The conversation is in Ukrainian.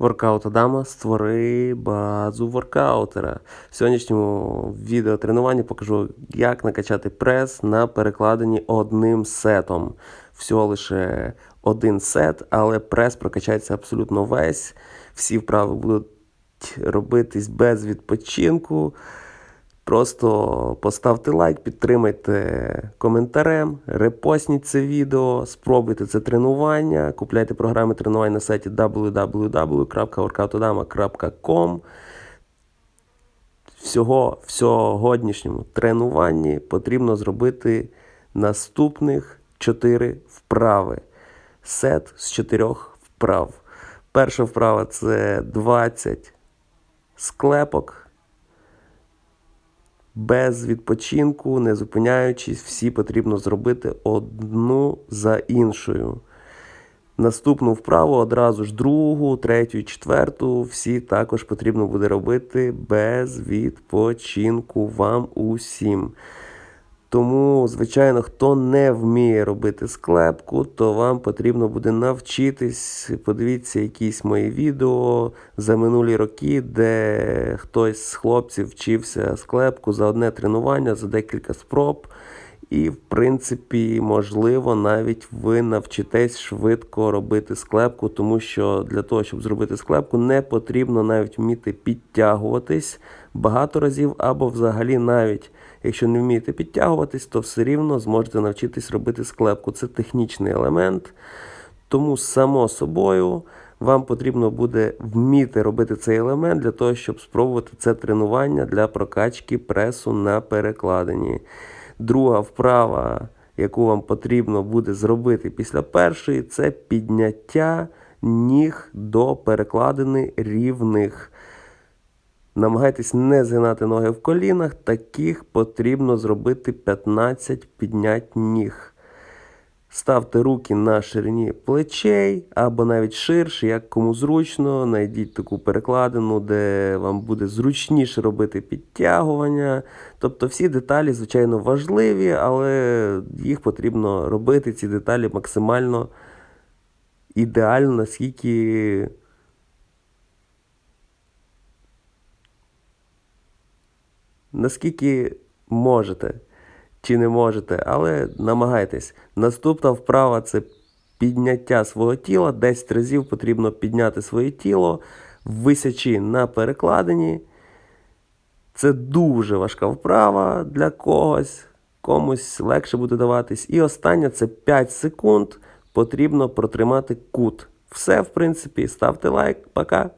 Воркаут Адама створи базу воркаутера. В сьогоднішньому відео тренуванні покажу, як накачати прес на перекладенні одним сетом. Всього лише один сет, але прес прокачається абсолютно весь. Всі вправи будуть робитись без відпочинку. Просто поставте лайк, підтримайте коментарем, репостніть це відео, спробуйте це тренування, купляйте програми тренувань на сайті www.workoutodama.com. Всього в сьогоднішньому тренуванні потрібно зробити наступних 4 вправи. Сет з 4 вправ. Перша вправа це 20 склепок без відпочинку, не зупиняючись, всі потрібно зробити одну за іншою. Наступну вправу одразу ж другу, третю, четверту. Всі також потрібно буде робити без відпочинку вам усім. Тому, звичайно, хто не вміє робити склепку, то вам потрібно буде навчитись. Подивіться якісь мої відео за минулі роки, де хтось з хлопців вчився склепку за одне тренування, за декілька спроб. І, в принципі, можливо, навіть ви навчитесь швидко робити склепку, тому що для того, щоб зробити склепку, не потрібно навіть вміти підтягуватись багато разів, або взагалі навіть якщо не вмієте підтягуватись, то все рівно зможете навчитись робити склепку. Це технічний елемент. Тому, само собою, вам потрібно буде вміти робити цей елемент для того, щоб спробувати це тренування для прокачки пресу на перекладині. Друга вправа, яку вам потрібно буде зробити після першої, це підняття ніг до перекладини рівних. Намагайтесь не згинати ноги в колінах, таких потрібно зробити 15 піднять ніг. Ставте руки на ширині плечей або навіть ширше, як кому зручно. Найдіть таку перекладину, де вам буде зручніше робити підтягування. Тобто всі деталі, звичайно, важливі, але їх потрібно робити, ці деталі максимально ідеально, наскільки. Наскільки можете чи не можете, але намагайтесь. Наступна вправа це підняття свого тіла. 10 разів потрібно підняти своє тіло, висячи на перекладині. Це дуже важка вправа для когось, комусь легше буде даватись. І останнє це 5 секунд. Потрібно протримати кут. Все, в принципі, ставте лайк, пока.